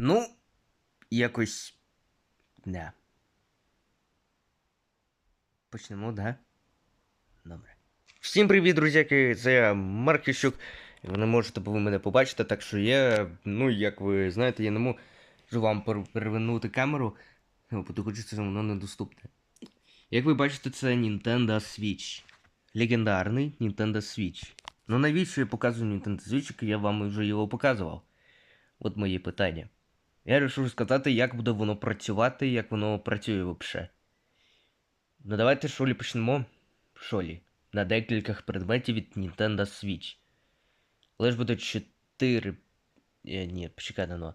Ну, якось. Да. Почнемо, да? Добре. Всім привіт, друзяки! Це я Марк Ющук. І Ви не можете ви мене побачити, так що я, ну, як ви знаєте, я не можу вам перевернути камеру, що це воно недоступне. Як ви бачите, це Nintendo Switch. Легендарний Nintendo Switch. Ну навіщо я показую Nintendo Switch, як я вам вже його показував? От моє питання. Я вирішив сказати, як буде воно працювати, як воно працює взагалі. Ну давайте шолі почнемо. Шолі. На декількох предметів від Nintendo Switch. Ж буде 4. Е, ні, почекай на но.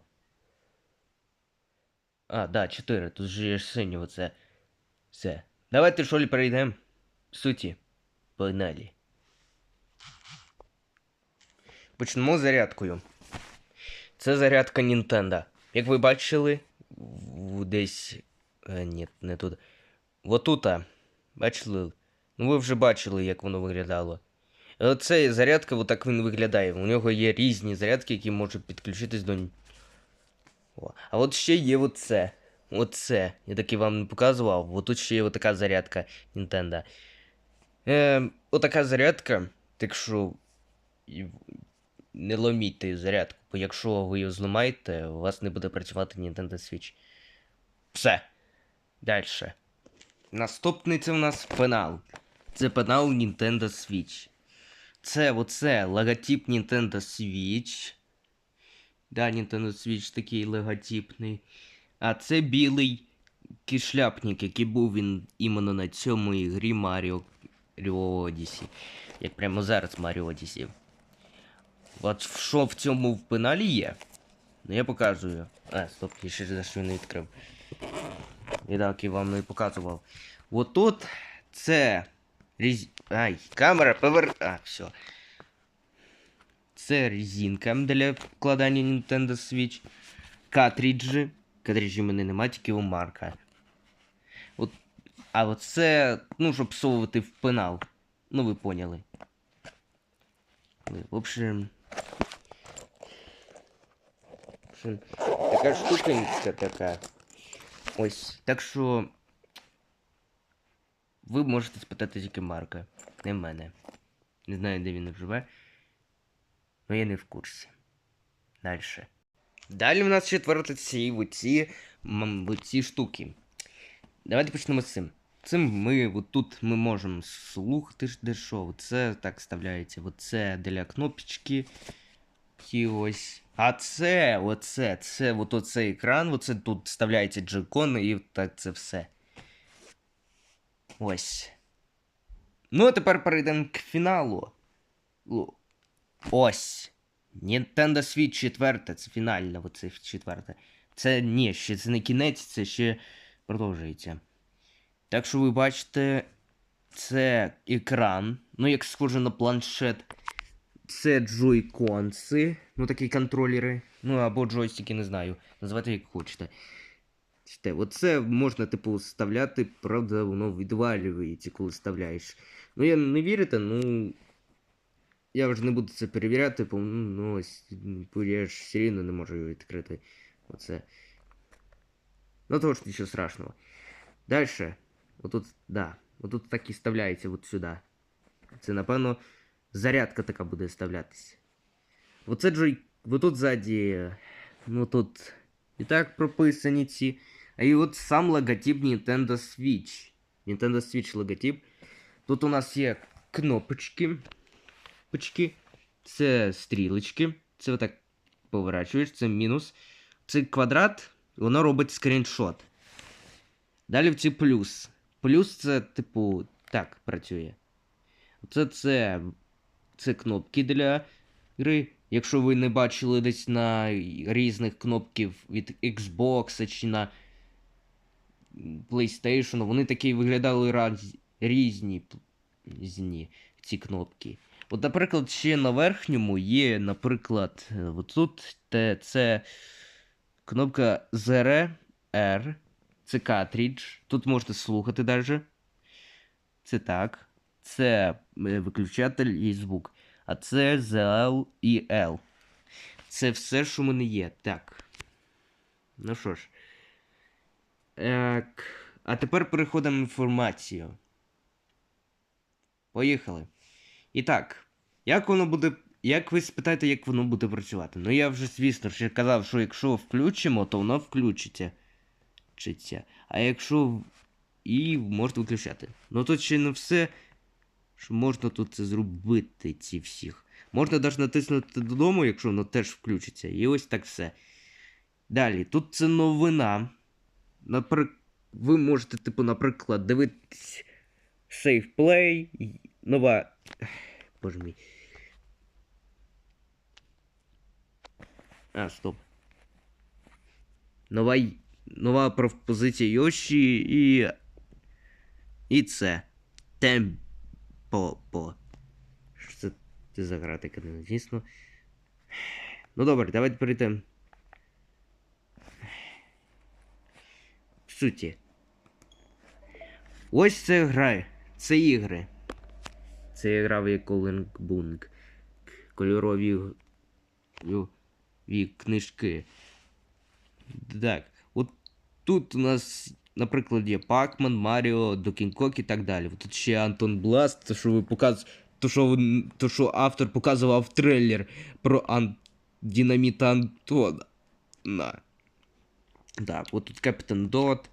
А, да, 4. Тут же є синього це. Все. Давайте шолі перейдемо. Суті. Погнали. Почнемо зарядкою. Це зарядка Nintendo. Як ви бачили, десь. Е, ні, не тут. Отута. Бачили? Ну ви вже бачили, як воно виглядало. Оце зарядка, отак він виглядає. У нього є різні зарядки, які можуть підключитись до. О. А от ще є оце. Оце. Я таки вам не показував. Отут ще є отака зарядка Nintendo. Е, отака зарядка, так що. Не ломіть ту зарядку, бо якщо ви її зламаєте, у вас не буде працювати Nintendo Switch. Все. Дальше. Наступний це у нас пенал. Це пенал Nintendo Switch. Це оце логотип Nintendo Switch. Да, Nintendo Switch такий логотипний. А це білий кишляпник, який був він іменно на цьому ігрі Mario Odyssey. Як прямо зараз Mario Odyssey. От що в цьому в пеналі є? Ну я показую. А, стоп, я ще за що не відкрив. І так, і вам не показував. От тут це. Різ... Ай, камера повер... А, все. Це резинка для вкладання Nintendo Switch. Картриджі. Картриджі в мене немає, тільки у Марка. От... А от це, ну, щоб всовувати в пенал. Ну, ви поняли. В общем. В общем, така штукенька така. Ось. Так що. Ви можете спитати тільки Марка, не мене. Не знаю, де він живе. але я не в курсі. Дальше. Далі в нас четверте ці оці, оці штуки. Давайте почнемо з цим. Цим ми тут ми можемо слухати де що. Це так вставляється. Оце для кнопочки. І ось. А це, оце, це от оцей екран, оце тут вставляється джойкон і так це все. Ось. Ну, а тепер перейдемо к фіналу. Ось. Nintendo Switch 4, це фінальна, оце четверте. Це ні, ще це не кінець, це ще продовжується. Так що ви бачите, це екран, ну як схоже на планшет. Це джойконси, ну такі контролери. Ну або джойстики, не знаю. Називайте як хочете. Чте, оце можна, типу, вставляти, правда, воно відвалюється, коли вставляєш. Ну, я не вірите, ну. Я вже не буду це перевіряти, бо ну ось я ж все рівно не можу його відкрити. Оце. Ну тож нічого страшного. Дальше. Отут, да. Отут так і вставляється от сюди. Це, напевно, зарядка така буде вставлятися. Оце джой. Отут ззаді. Ну тут і так прописані ці. А і от сам логотип Nintendo Switch. Nintendo Switch логотип. Тут у нас є кнопочки. Почки. Це стрілочки. Це отак поворачуєш, це мінус. Це квадрат, воно робить скріншот. Далі в ці плюс. Плюс це, типу, так працює. Це це, це кнопки для гри. Якщо ви не бачили десь на різних кнопків від Xbox чи на PlayStation, вони такі виглядали раз, різні, різні ці кнопки. От, наприклад, ще на верхньому є, наприклад, е, от тут те, це кнопка ZR, R, це картридж. Тут можете слухати навіть. Це так. Це е, виключатель і звук. А це ZL і L. Це все, що в мене є. Так. Ну що ж. Так. А тепер переходимо в інформацію. Поїхали. І так, як воно буде. Як ви спитаєте, як воно буде працювати? Ну я вже, звісно, ще казав, що якщо включимо, то воно включиться. Читься. А якщо. І можете виключати. Ну тут ще не все. Що можна тут це зробити, ці всіх. Можна навіть натиснути додому, якщо воно теж включиться. І ось так все. Далі, тут це новина. Наприк... Ви можете, типу, наприклад, дивитись Play, нова. Боже мій. А, стоп. Нова, нова пропозиція Йоші і. І це. Темпо. По. Що це, це за гра така, не звісно. Ну добре, давайте перейдемо. В суті. Ось це гра. Це ігри. Це я грав як Колінг Бунг. Кольорові книжки. Так. От тут у нас, наприклад, є Пакман, Маріо, Докінг Кок і так далі. Тут ще Антон Бласт, то що ви показ... то, що, то, що автор показував трейлер про Ан... Дінаміта Антона. На. Так, от тут Капітан Дот.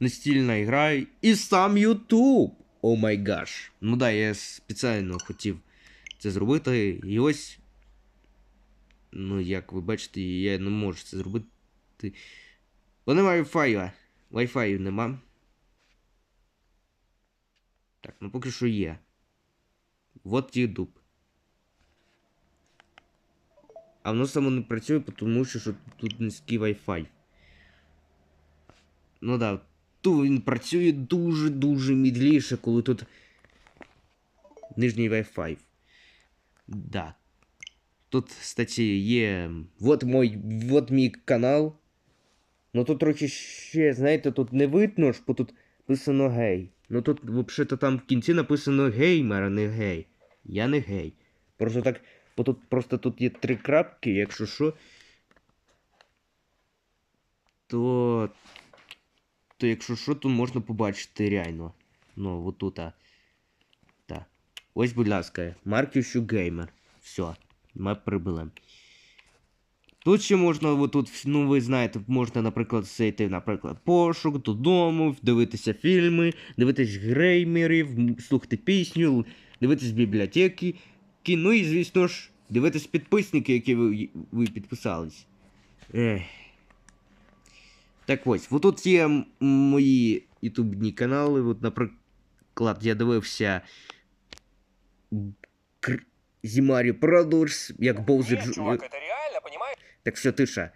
Настільна гра і сам Ютуб. О май гаш. Ну да, я спеціально хотів це зробити. І ось. Ну, як ви бачите, я не можу це зробити. Бо немає Wi-Fi. Wi-Fi нема. Так, ну поки що є. Вот YouTube. А воно само не працює, тому що, що тут низький Wi-Fi. Ну да, то він працює дуже-дуже мідліше, коли тут нижній Wi-Fi. Да. Тут, кстати, є. Вот мой. Вот мій канал. Ну тут трохи ще, знаєте, тут не видно бо тут написано гей. Ну тут взагалі там в кінці написано геймер, а не гей. Я не гей. Просто так. Бо тут просто тут є три крапки, якщо що. То. То якщо що, то можна побачити реально. Ну, отут. а. Так. Ось, будь ласка, Марківщу геймер. Все, ми прибули. Тут ще можна, отут, ну ви знаєте, можна, наприклад, зайти, наприклад, пошук, додому, дивитися фільми, дивитись геймерів, м, слухати пісню, дивитись бібліотеки, кіно і, звісно ж, дивитись підписники, які ви, ви підписались. Ех. Так ось, отут є мої ютубні канали. От, наприклад, я дивився Зімарі Продурс, як Боузер Нет, Джу... Так все, тиша.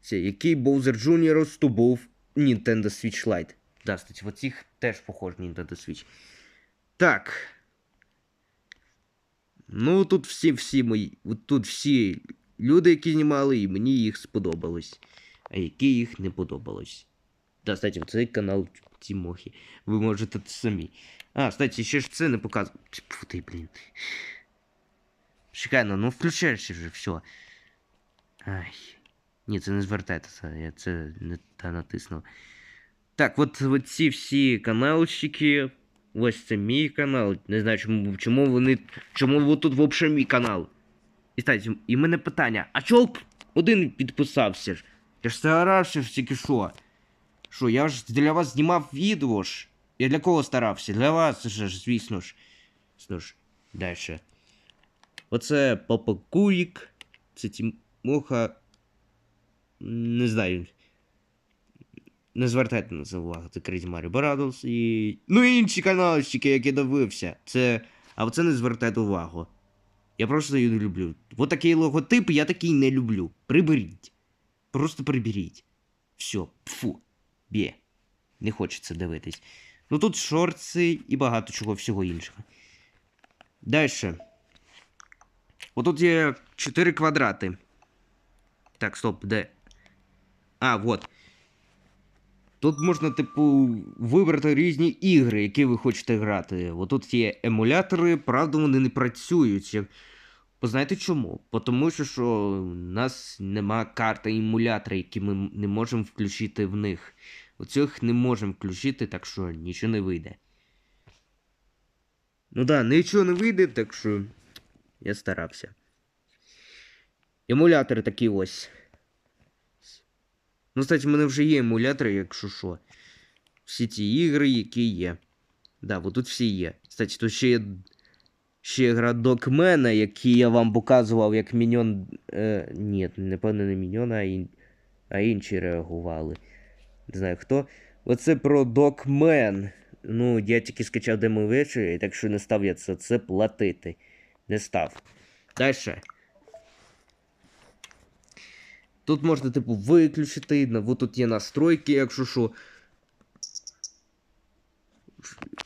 Це, який Боузер Джуніор розтубув Nintendo Switch Lite. Да, кстати, вот цих теж похож Nintendo Switch. Так. Ну, тут всі всі мої. От тут всі люди, які знімали, і мені їх сподобалось. А які їх не подобалось. Да, кстати, цей канал Тімохи. Ви можете це самі. А, кстати, ще ж це не показує. Фу ти, блін. Чекай, ну, ну включаєш вже все. Ай. Ні, це не звертайтеся, я це не та натиснув. Так, от, ці всі каналщики. Ось це мій канал. Не знаю, чому, чому вони. Чому тут взагалі мій канал. І кстати, і мене питання, а чого один підписався? Я ж старався тільки що. Що, я ж для вас знімав відео ж. Я для кого старався? Для вас же ж, звісно ж. Звісно ж, далі. Оце Папа Куїк. Це Тімоха. Не знаю. Не звертайте на це увагу. Це Crazy Mario Barados і. Ну і інші каналщики, які дивився. Це. А оце не звертайте увагу. Я просто її не люблю. Вот такий логотип я такий не люблю. Приберіть. Просто приберіть. Все, фу. Бє. Не хочеться дивитись. Ну тут шорти і багато чого всього іншого. Дальше. Отут є 4 квадрати. Так, стоп, де? А, вот. Тут можна, типу, вибрати різні ігри, які ви хочете грати. Отут є емулятори, правда, вони не працюють. Знаєте чому? Тому що, що у нас нема карти емулятора, які ми не можемо включити в них. Оцих не можемо включити, так що нічого не вийде. Ну да, нічого не вийде, так що я старався. Емулятори такі ось. Ну, кстати, в мене вже є емулятори, якщо що. Всі ті ігри, які є. Да, вот тут всі є. Кстати, тут ще є. Ще є гра Докмена, який я вам показував, як міньон. Е, ні, напевно, не міньон, а, ін... а інші реагували. Не знаю хто. Оце про Докмен. Ну, я тільки скачав демо-версію, так що не став я це, це платити. Не став. Дальше. Тут можна, типу, виключити. Вот тут є настройки, якщо що.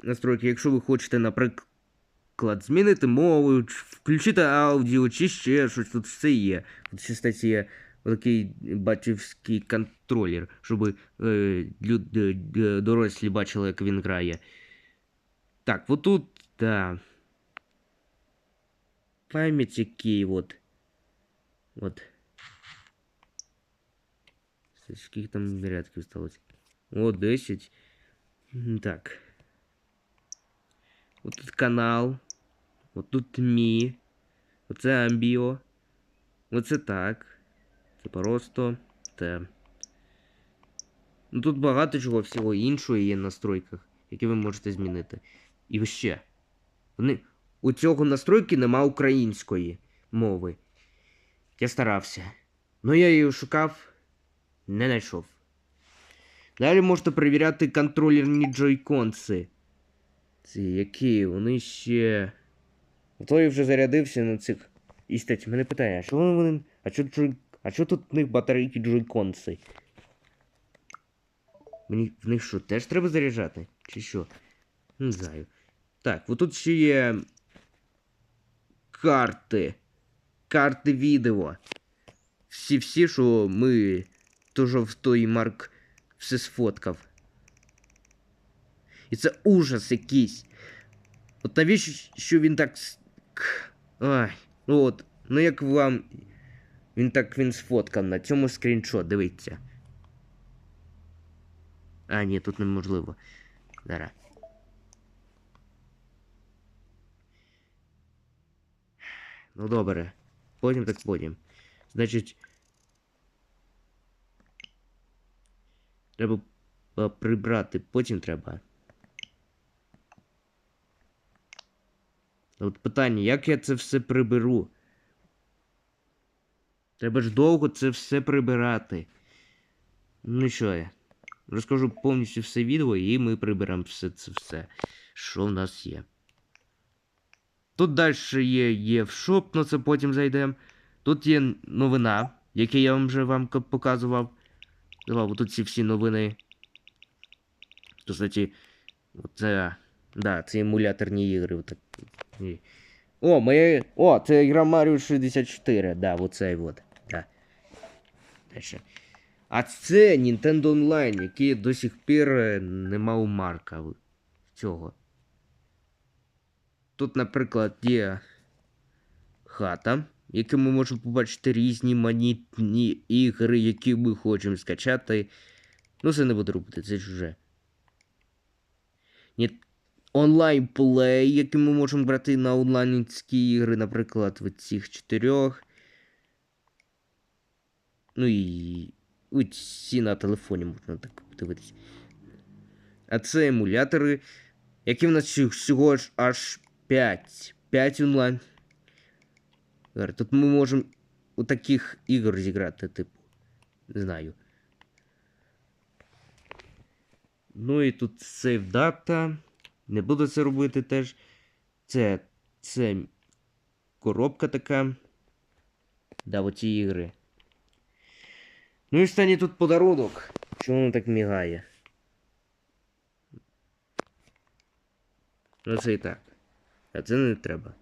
Настройки, якщо ви хочете, наприклад, змінити мову, включити аудіо, чи ще щось, тут все є. Тут ще кстати, є такий батьківський контролер, щоб е, люди е, дорослі бачили, як він грає. Так, вот тут, да. Пам'ять який, от. От. Це Скільки там рядків сталося? О, 10. Так. От тут канал. От тут мі. Оце амбіо. Оце так. Це просто. Те. Ну тут багато чого всього іншого є в настройках, які ви можете змінити. І ще. Вони. У цього настройки нема української мови. Я старався. Ну я її шукав, не знайшов. Далі можете перевіряти контролерні джойконси. Ці які вони ще. Той вже зарядився на цих. І стать, мене питає, а що вони. А що, джой... а що тут в них батарейки джойконси? Мені в них що, теж треба заряджати? Чи що? Не знаю. Так, от тут ще є. Карти. Карти відео. Всі-всі, що ми теж в той Марк все сфоткав. І це ужас якийсь. От навіщо що він так. Ай, ну от. Ну як вам. Він так він сфоткав на цьому скріншот, дивіться. А, ні, тут неможливо. Зараз. Ну добре. Потім так потім. Значить. Треба е, прибрати, потім треба. От питання, як я це все приберу? Треба ж довго це все прибирати. Ну що я? Розкажу повністю все відео, і ми приберемо все це все, що в нас є. Тут далі є, є в шоп, на це потім зайдемо. Тут є новина, яку я вам вже вам показував. Давай, тут ці всі новини. Кстати, це. Да, це емуляторні ігри. Отак. О, моє. О, це ігра Mario 64. Да, оцей вот. Да. Дальше. А це Nintendo Online, який до сих пір е, нема у Марка цього. Тут, наприклад, є хата, в якій ми можемо побачити різні манітні ігри, які ми хочемо скачати. Ну, це не буду робити, це ж вже. Ні, онлайн плей, який ми можемо брати на онлайнські ігри, наприклад, від цих чотирьох. Ну і. Всі на телефоні можна так подивитись. А це емулятори, які в нас всього аж 5. 5 онлайн. Тут ми можемо у таких ігор зіграти, типу. Не знаю. Ну і тут сейв дата. Не буду це робити теж. Це. Це коробка така. Да, оці ігри. Ну і останній тут подарунок. Чому воно так мігає? Ну це і так. А це не треба.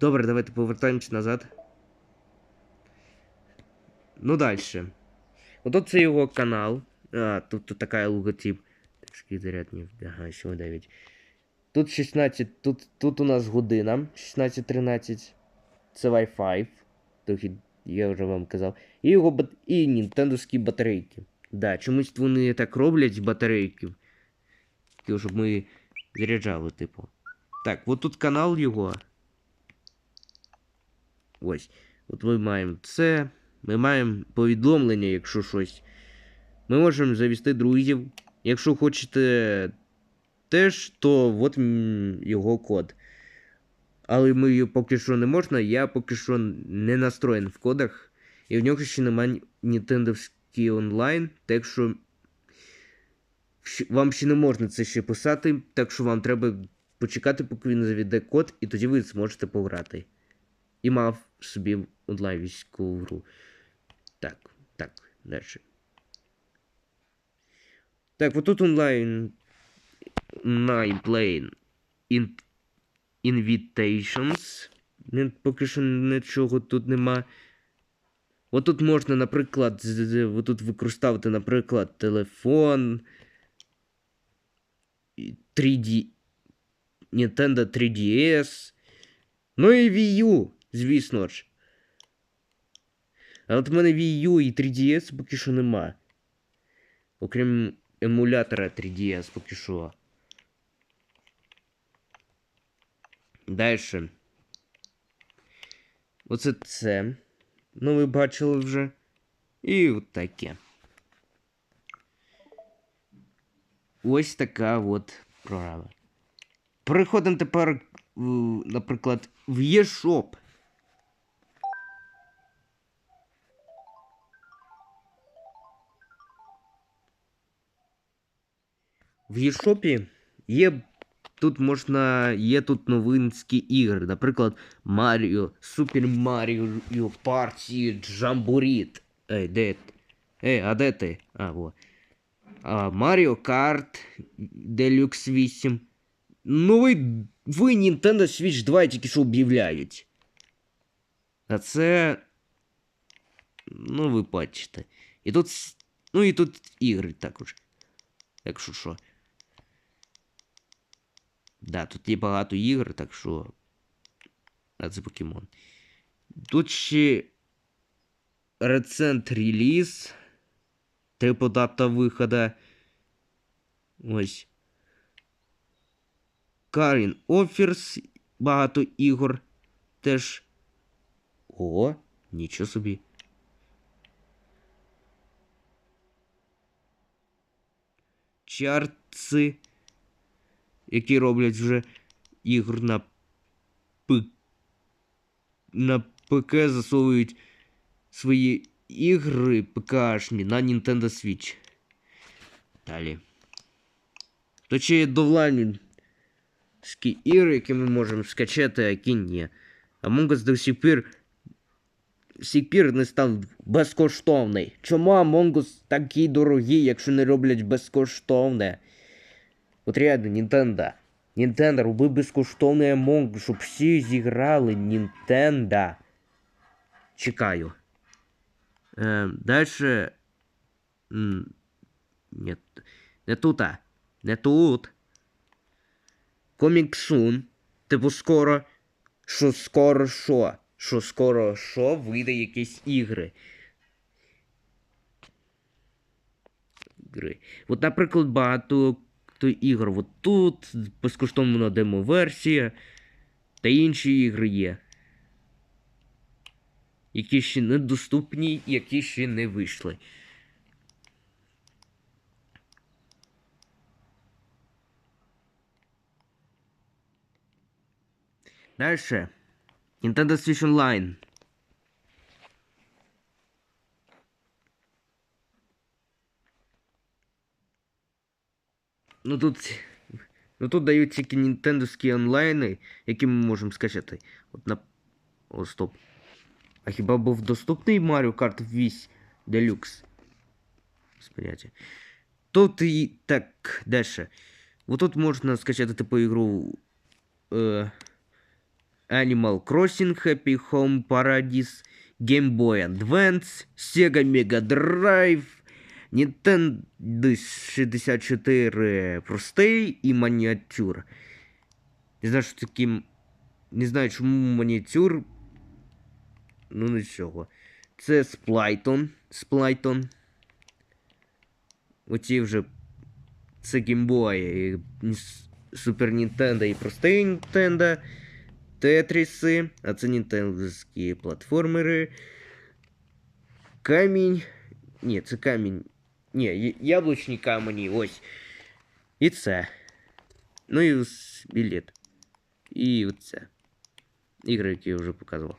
Добре, давайте повертаємось назад. Ну дальше. Отут це його канал. А, тут, тут така логотип. Так, заряд не Ага, всього 9. Тут 16, тут, тут у нас година 16.13. Це Wi-Fi. Трохи я вже вам казав. І його бат... і нінтендовські батарейки. Да, чомусь вони так роблять з батарейків. Щоб ми заряджали, типу. Так, от тут канал його. Ось. От ми маємо це. Ми маємо повідомлення, якщо щось. Ми можемо завести друзів. Якщо хочете теж, то от його код. Але ми його поки що не можна, я поки що не настроєн в кодах. І в нього ще немає Нінтендовський онлайн, так що вам ще не можна це ще писати, так що вам треба почекати, поки він заведе код, і тоді ви зможете пограти. І мав собі онлайн військову гру. Так, так, далі. Так, отут онлайн Plane. Invitations. Поки що нічого тут нема. От тут можна, наприклад, отут використовувати, наприклад, телефон. 3D. Nintendo 3DS. Ну і Wii U, звісно ж. А от в мене Wii U і 3DS поки що нема. Окрім емулятора 3DS поки що. Дальше. Оце це. Ну, ви бачили вже. І от таке. Ось така от програма. Переходимо тепер, в, наприклад, в eShop. В eShop є тут можна. Є тут новинські ігри. Наприклад, Mario, Super Mario Party Jamboree. Ей, де? Ей, а де ти? А, во. А, Mario Kart Deluxe 8. Ну ви, Nintendo Switch 2 тільки що об'являють. А це. Ну, ви бачите. І тут. Ну і тут ігри також. Якщо що. Да, тут є багато ігор, так що. А це покемон. Тут ще Recent реліз. Типу дата виходу. Ось. Карін Offers. Багато ігор. Теж. О, нічого собі. Чарци які роблять вже ігр на П... на ПК засовують свої ігри ПКшні на Nintendo Switch. Далі. То ще є довлайнські ігри, які ми можемо скачати, а які ні. Among Us до сих пір сих пір не став безкоштовний. Чому Among Us такий дорогий, якщо не роблять безкоштовне? От реально, Нінтендо. Нінтендо, роби безкоштовний Among, щоб всі зіграли Нінтендо. Чекаю. Е, дальше. Нет. Не тут, а. Не тут. Комік Сун. Типу скоро. Що скоро що? Що скоро що вийде якісь ігри. Гри. От, наприклад, багато то ігор. От тут безкоштовна демо-версія та інші ігри є. Які ще недоступні, які ще не вийшли. Дальше. Nintendo Switch Online. Ну тут. Ну тут дають тільки нінтендовські онлайни, які ми можемо скачати. От на. О, стоп. А хіба був доступний Mario Kart 8 Deluxe? Без поняття. Тут і так дальше. Вот тут можна скачати типу ігру е, Animal Crossing, Happy Home Paradise, Game Boy Advance, Sega Mega Drive, Nintendo 64 простий і мініатюр. Не знаю, що таким. Не знаю, чому манітюр. Ну, нічого. Це Сплайтон. Сплайтон. Оці вже. Це геймбої. Супер Нінтендо і простий Нінтендо. Тетріси. А це нінтендовські платформери. Камінь. Ні, це камінь. Ні, яблучні камені, ось. І це. Ну і білет. І оце. Ігри, які я вже показував.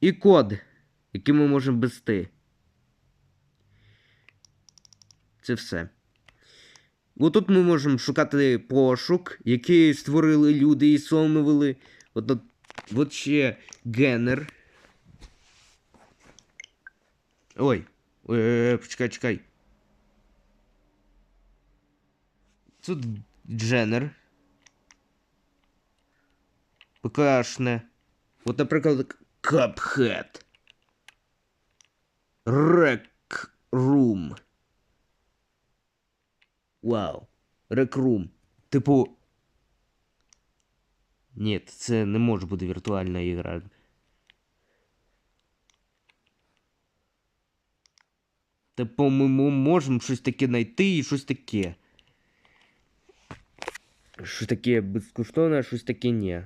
І код, який ми можемо ввести. Це все. Отут ми можемо шукати пошук, який створили люди і сомнували. От, от, от ще генер. Ой. Ой, ой, ой, почекай, чекай. Тут Дженнер. ПКшне. От, наприклад, Cuphead. Rec Room. Вау. Rec Room. Типу. Ні, це не може бути віртуальна ігра. Типу, ми мо- можемо щось таке знайти і щось таке. Щось таке безкоштовне, а щось таке ні.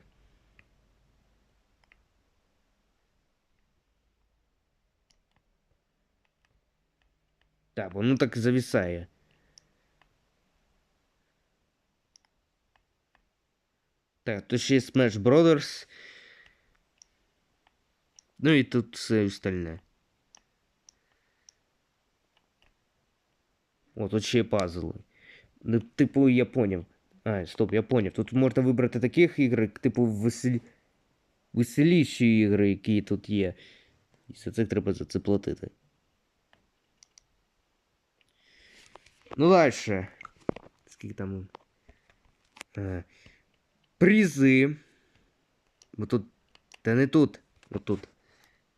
Так, воно так зависає. Так, то ще є Smash Brothers. Ну і тут все остальне. О, тут ще є пазли. Ну, типу, я поняв. А, стоп, я поняв. Тут можна вибрати таких ігор, типу, веселі... веселіші ігри, які тут є. І за це треба за це платити. Ну, дальше. Скільки там. А, призи. Бо тут. Та не тут. Отут.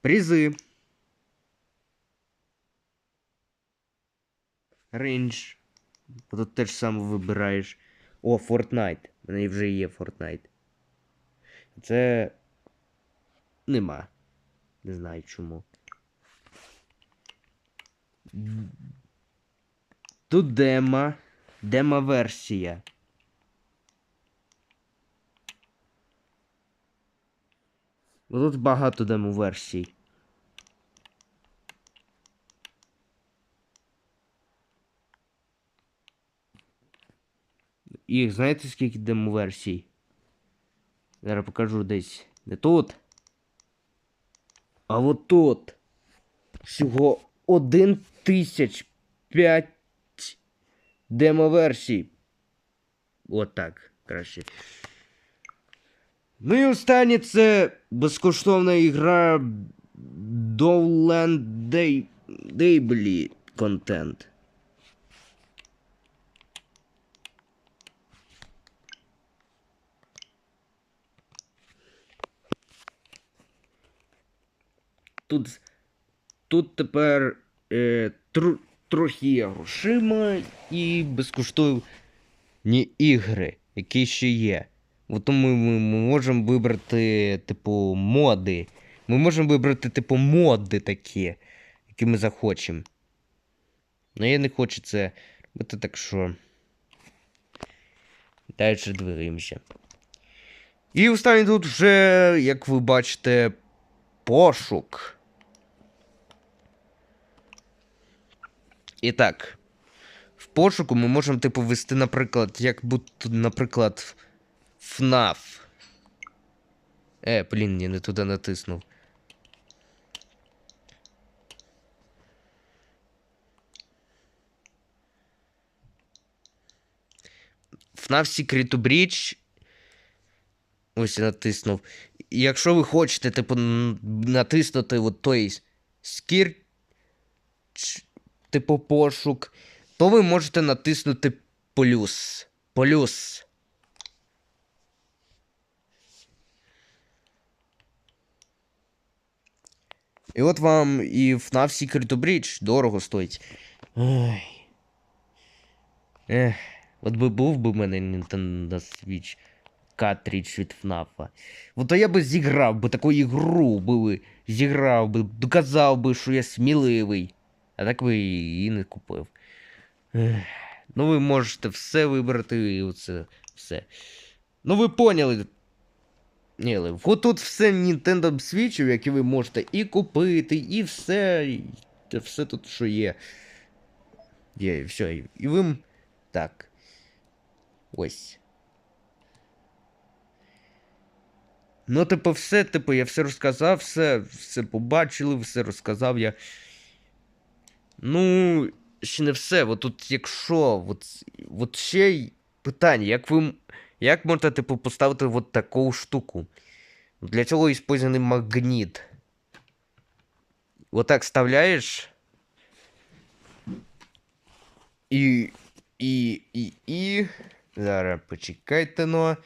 Призи. Бо Тут теж саме вибираєш. О, Fortnite. У мене вже є Fortnite. Це. Нема. Не знаю чому. Тут демо. Демо-версія. Бо Тут багато демо-версій. Їх знаєте скільки демо-версій? Зараз покажу десь. Не тут. А от тут. Всього 1005 демо-версій. От так, краще. Ну і останнє це безкоштовна ігра Dowland Day... Daybly контент. Тут, тут тепер е, тру, трохи є грошима і безкоштовні ігри, які ще є. От тому ми, ми можемо вибрати, типу, моди. Ми можемо вибрати, типу, моди такі, які ми захочемо. Ну я не хочу це робити, так що. Далі двигаємося. І останній тут вже, як ви бачите, пошук. І так. В пошуку ми можемо, типу, ввести, наприклад, як будто, наприклад, FNAF. Е, блін, я не туди натиснув. FNAF Secret Breach. Ось я натиснув. Якщо ви хочете, типу, натиснути от той скір, типу пошук, то ви можете натиснути плюс. Плюс. І от вам і FNAF Secret Breach дорого стоїть. Ой. Ех, От би був би в мене Nintendo Switch картридж від FNAF. От то я би зіграв би таку ігру, би зіграв би, доказав би, що я сміливий. А так би і не купив. Ну, ви можете все вибрати і оце все. Ну, ви поняли. Ні, але тут все Nintendo Switch, які ви можете і купити, і все. І все тут, що є. Є, і все. І ви. Так. Ось. Ну, типу, все, типу, я все розказав, все, все побачили, все розказав я. Ну, ще не все. От тут, якщо. От, от ще й питання, як ви. м- Як можна, типу, поставити от таку штуку? Для цього использований магніт. Вот так вставляєш. І. І. І. І. Зараз почекайте, но.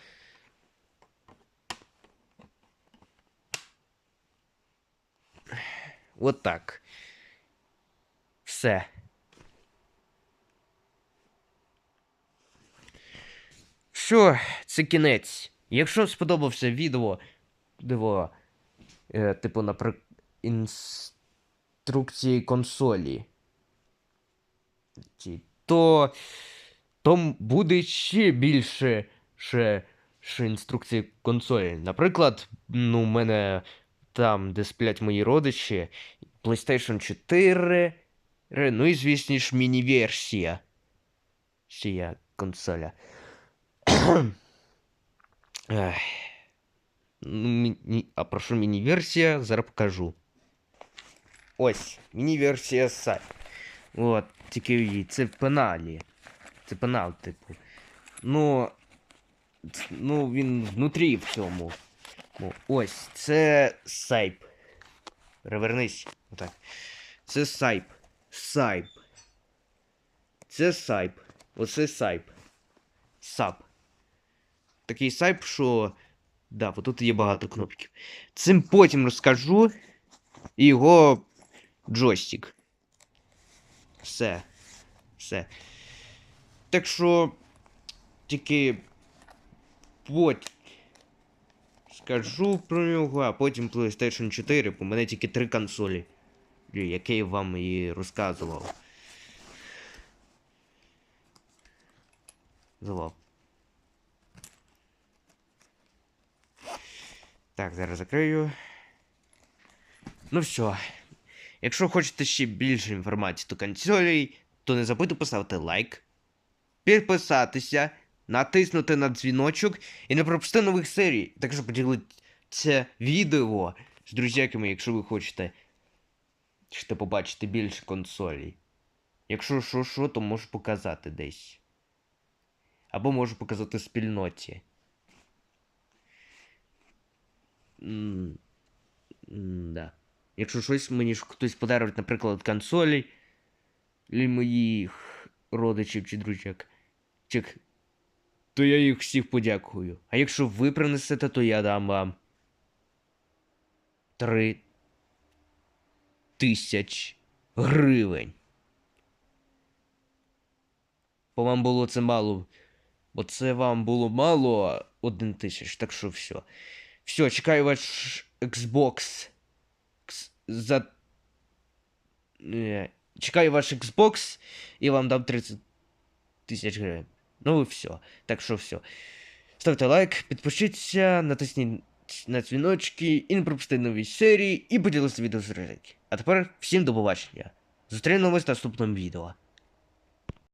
Вот так. Все. Що, це кінець. Якщо сподобався відео, диво, е, типу, наприклад, інструкції консолі, то, то буде ще більше ще, ще інструкцій консолі. Наприклад, ну, у мене там, де сплять мої родичі, PlayStation 4, ре- ну і, звісно ж, міні-версія. Сія консоля. Ех. Ну, міні... А про що міні-версія? Зараз покажу. Ось, міні-версія сайт. От, тільки її- це в пеналі. Це пенал, типу. Ну. ц- Ну, він внутрі в цьому. Ну, ось, це сайп. Перевернись. Отак. Це сайп. Сайп. Це сайп. Оце сайп. Сап. Такий сайп, що. Да, бо тут є багато кнопків. Цим потім розкажу. І його джойстик. Все. Все. Так що. Тільки. От. Скажу про нього, а потім PlayStation 4, бо мене тільки три консолі. Які я вам і розказував. Завал. Так, зараз закрию. Ну все. Якщо хочете ще більше інформації до консолей, то не забудьте поставити лайк, підписатися, натиснути на дзвіночок і не пропусти нових серій. Також поділіться відео з друзяками, якщо ви хочете, хочете побачити більше консолей. Якщо що, що, то можу показати десь. Або можу показати спільноті. Да. Якщо щось мені ж хтось подарує, наприклад, консолі, і моїх родичів чи друзяк, то я їх всіх подякую. А якщо ви принесете, то я дам вам три тисяч гривень. Бо вам було це мало. Бо це вам було мало один тисяч, так що все. Все, чекаю ваш Xbox. За. Е, Чекаю ваш Xbox і вам дам 30 тисяч гривень. Ну і все. Так що все. Ставте лайк, підпишіться, натисніть на дзвіночки і не пропустіть нові серії і поділіться відео з друзяки. А тепер всім до побачення. Зустрінемось в наступному відео.